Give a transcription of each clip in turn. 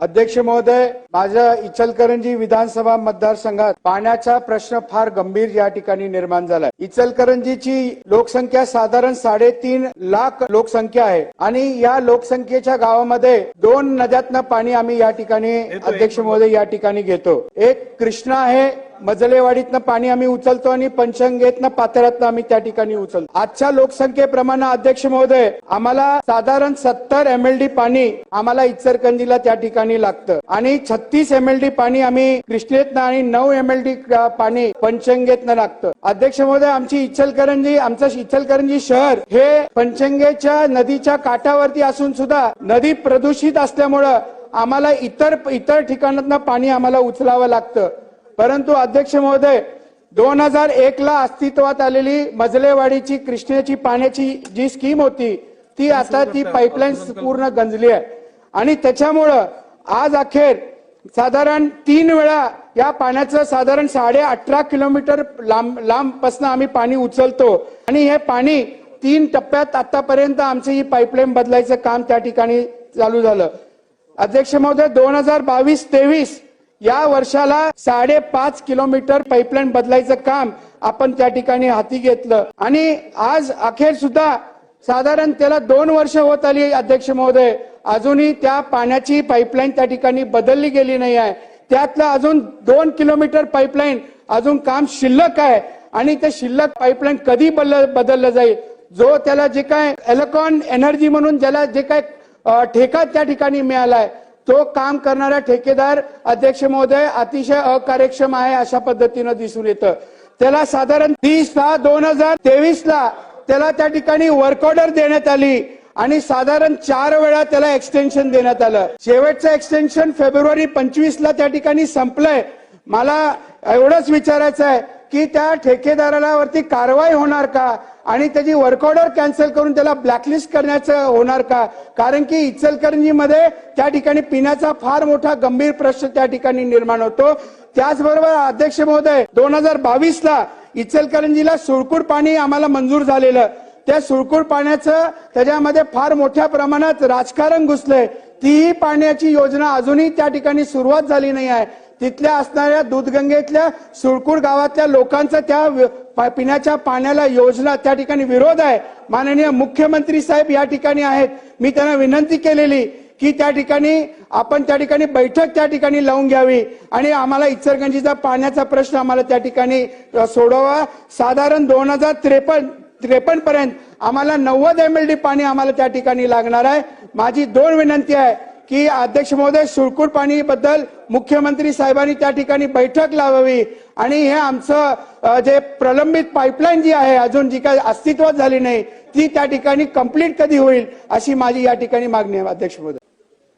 अध्यक्ष महोदय माझ्या इचलकरंजी विधानसभा मतदारसंघात पाण्याचा प्रश्न फार गंभीर या ठिकाणी निर्माण झालाय. इचलकरंजीची लोकसंख्या साधारण साडेतीन लाख लोकसंख्या आहे आणि या लोकसंख्येच्या गावामध्ये दोन नद्यातनं पाणी आम्ही या ठिकाणी अध्यक्ष महोदय या ठिकाणी घेतो. एक कृष्णा आहे मजलेवाडीतनं पाणी आम्ही उचलतो आणि पंचंगेतनं पाथऱ्यातनं आम्ही त्या ठिकाणी उचलतो. आजच्या लोकसंख्येप्रमाणे अध्यक्ष महोदय आम्हाला साधारण सत्तर एम एल डी पाणी आम्हाला इचरकंजीला त्या ठिकाणी लागतं. आणि छत्तीस एम एल डी पाणी आम्ही कृष्णेतनं आणि नऊ एम एल डी पाणी पंचंगेतनं लागतं. अध्यक्ष महोदय आमची इचलकरंजी आमचं इचलकरंजी शहर हे पंचंगेच्या नदीच्या काठावरती असून सुद्धा नदी प्रदूषित असल्यामुळं आम्हाला इतर इतर ठिकाणातनं पाणी आम्हाला उचलावं लागतं. परंतु अध्यक्ष महोदय दोन हजार एक ला अस्तित्वात आलेली मजलेवाडीची कृष्णेची पाण्याची जी स्कीम होती ती आता ती पाईपलाईन पूर्ण गंजली आहे. आणि त्याच्यामुळं आज अखेर साधारण तीन वेळा या पाण्याचं साधारण साडे अठरा किलोमीटर लांब लांबपासून आम्ही पाणी उचलतो. आणि हे पाणी तीन टप्प्यात आतापर्यंत आमची ही पाईपलाईन बदलायचं काम त्या ठिकाणी चालू झालं. अध्यक्ष महोदय दोन हजार बावीस तेवीस या वर्षाला साडेपाच किलोमीटर पाईपलाईन बदलायचं काम आपण त्या ठिकाणी हाती घेतलं. आणि आज अखेर सुद्धा साधारण त्याला दोन वर्ष होत आली अध्यक्ष महोदय. अजूनही त्या पाण्याची पाईपलाईन त्या ठिकाणी बदलली गेली नाही आहे. त्यातलं अजून दोन किलोमीटर पाईपलाईन अजून काम शिल्लक आहे. आणि ते शिल्लक पाईपलाईन कधी बदल- बदललं जाईल? जो त्याला जे काय एलेक्ट्रॉन एनर्जी म्हणून ज्याला जे काय ठेका त्या ठिकाणी मिळालाय. तो काम करणारा ठेकेदार अध्यक्ष महोदय अतिशय अकार्यक्षम आहे अशा पद्धतीनं दिसून येतं. त्याला साधारण तीस सहा दोन हजार तेवीस ला त्याला त्या ठिकाणी वर्क ऑर्डर देण्यात आली आणि साधारण चार वेळा त्याला एक्सटेन्शन देण्यात आलं. शेवटचं एक्सटेन्शन फेब्रुवारी पंचवीस ला त्या ठिकाणी संपलंय. मला एवढंच विचारायचं आहे की त्या ठेकेदाराला वरती कारवाई होणार का? आणि त्याची वर्क ऑर्डर कॅन्सल करून त्याला ब्लॅकलिस्ट करण्याचं होणार का? कारण की इचलकरंजीमध्ये त्या ठिकाणी पिण्याचा फार मोठा गंभीर प्रश्न त्या ठिकाणी निर्माण होतो. त्याचबरोबर अध्यक्ष महोदय दोन हजार बावीस ला इचलकरंजीला सुळकूड पाणी आम्हाला मंजूर झालेलं. त्या सुळकूड पाण्याचं त्याच्यामध्ये फार मोठ्या प्रमाणात राजकारण घुसलंय. तीही पाण्याची योजना अजूनही त्या ठिकाणी सुरुवात झाली नाही आहे. तिथल्या असणाऱ्या दूधगंगेतल्या सुळकूर गावातल्या लोकांचं त्या पिण्याच्या पाण्याला योजना त्या ठिकाणी विरोध आहे. माननीय मुख्यमंत्री साहेब या ठिकाणी आहेत. मी त्यांना विनंती केलेली की त्या ठिकाणी आपण त्या ठिकाणी बैठक त्या ठिकाणी लावून घ्यावी आणि आम्हाला इचलगंजीचा पाण्याचा प्रश्न आम्हाला त्या ठिकाणी सोडवा. साधारण दोन हजार त्रेपन्न त्रेपन्न पर्यंत आम्हाला नव्वद एम एल डी पाणी आम्हाला त्या ठिकाणी लागणार आहे. माझी दोन विनंती आहे. की अध्यक्ष महोदय सुळकूड पाणी बद्दल मुख्यमंत्री साहेबांनी त्या ठिकाणी बैठक लावावी. आणि हे आमचं जे प्रलंबित पाईपलाईन जी आहे अजून जी काही अस्तित्वात झाली नाही ती त्या ठिकाणी कंप्लीट कधी होईल अशी माझी या ठिकाणी मागणी आहे अध्यक्ष महोदय.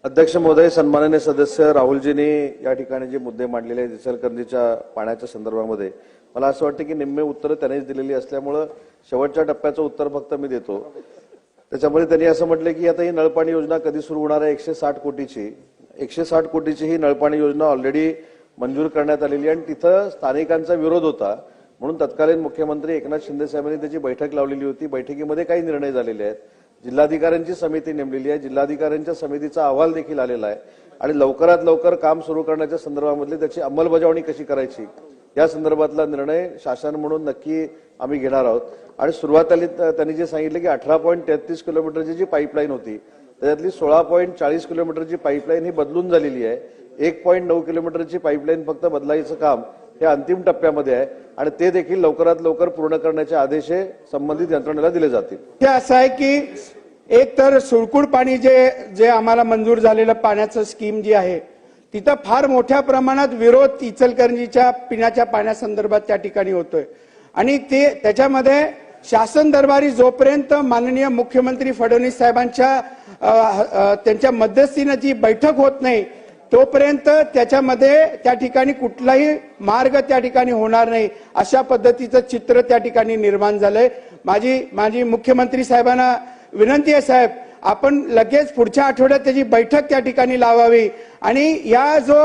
अध्यक्ष महोदय सन्माननीय सदस्य राहुलजींनी या ठिकाणी जे मुद्दे मांडलेले आहेत इचलकरंजीच्या पाण्याच्या संदर्भामध्ये मला असं वाटतं की निम्मे उत्तरं त्यांनीच दिलेली असल्यामुळं शेवटच्या टप्प्याचं उत्तर फक्त मी देतो. त्याच्यामध्ये त्यांनी असं म्हटलं की आता ही नळपाणी योजना कधी सुरू होणार आहे? एकशे साठ कोटीची. एकशे साठ कोटीची ही नळपाणी योजना ऑलरेडी मंजूर करण्यात आलेली आहे आणि तिथं स्थानिकांचा विरोध होता. म्हणून तत्कालीन मुख्यमंत्री एकनाथ शिंदे साहेबांनी त्याची बैठक लावलेली होती. बैठकीमध्ये काही निर्णय झालेले आहेत. जिल्हाधिकाऱ्यांची समिती नेमलेली आहे. जिल्हाधिकाऱ्यांच्या समितीचा अहवाल देखील आलेला आहे. आणि लवकरात लवकर काम सुरू करण्याच्या संदर्भामधली त्याची अंमलबजावणी कशी करायची? या संदर्भातला निर्णय शासन म्हणून नक्की आम्ही घेणार आहोत. आणि सुरुवातीला त्यांनी जे सांगितलं की अठरा पॉईंट तेहतीस किलोमीटरची जी पाईपलाईन होती त्याच्यातली सोळा पॉईंट चाळीस किलोमीटरची पाईपलाईन ही बदलून झालेली आहे. एक पॉईंट नऊ किलोमीटरची पाईपलाईन फक्त बदलायचं काम हे अंतिम टप्प्यामध्ये आहे आणि ते देखील लवकरात लवकर पूर्ण करण्याचे आदेश हे संबंधित यंत्रणेला दिले जातील. असं आहे की एक तर सुळकुड पाणी जे जे आम्हाला मंजूर झालेलं पाण्याचं स्कीम जी आहे तिथं फार मोठ्या प्रमाणात विरोध इचलकरंजीच्या पिण्याच्या पाण्यासंदर्भात त्या ठिकाणी होतोय. आणि ते त्याच्यामध्ये शासन दरबारी जोपर्यंत माननीय मुख्यमंत्री फडणवीस साहेबांच्या त्यांच्या मध्यस्थीनं जी बैठक होत नाही तोपर्यंत त्याच्यामध्ये त्या ठिकाणी कुठलाही मार्ग त्या ठिकाणी होणार नाही अशा पद्धतीचं चित्र त्या ठिकाणी निर्माण झालंय. माझी माझी मुख्यमंत्री साहेबांना विनंती आहे साहेब आपण लगेच पुढच्या आठवड्यात त्याची बैठक त्या ठिकाणी लावावी. आणि या जो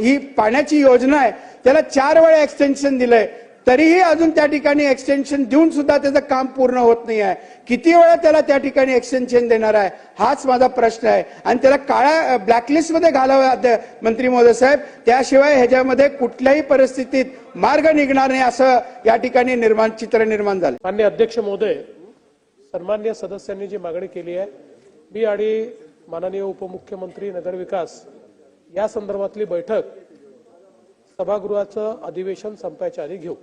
ही पाण्याची योजना आहे त्याला चार वेळा एक्सटेन्शन दिलंय. तरीही अजून त्या ठिकाणी एक्सटेन्शन देऊन सुद्धा त्याचं काम पूर्ण होत नाही आहे. किती वेळा त्याला त्या ठिकाणी एक्सटेन्शन देणार आहे हाच माझा प्रश्न आहे. आणि त्याला काळ्या ब्लॅकलिस्टमध्ये घालावं मंत्री महोदय साहेब. त्याशिवाय ह्याच्यामध्ये कुठल्याही परिस्थितीत मार्ग निघणार नाही असं या ठिकाणी निर्माण चित्र निर्माण झालं. मान्य अध्यक्ष महोदय सन्मान्य सदस्यांनी जी मागणी केली आहे मी आणि माननीय उपमुख्यमंत्री नगरविकास या संदर्भातली बैठक सभागृहाचं अधिवेशन संपायच्या आधी घेऊ.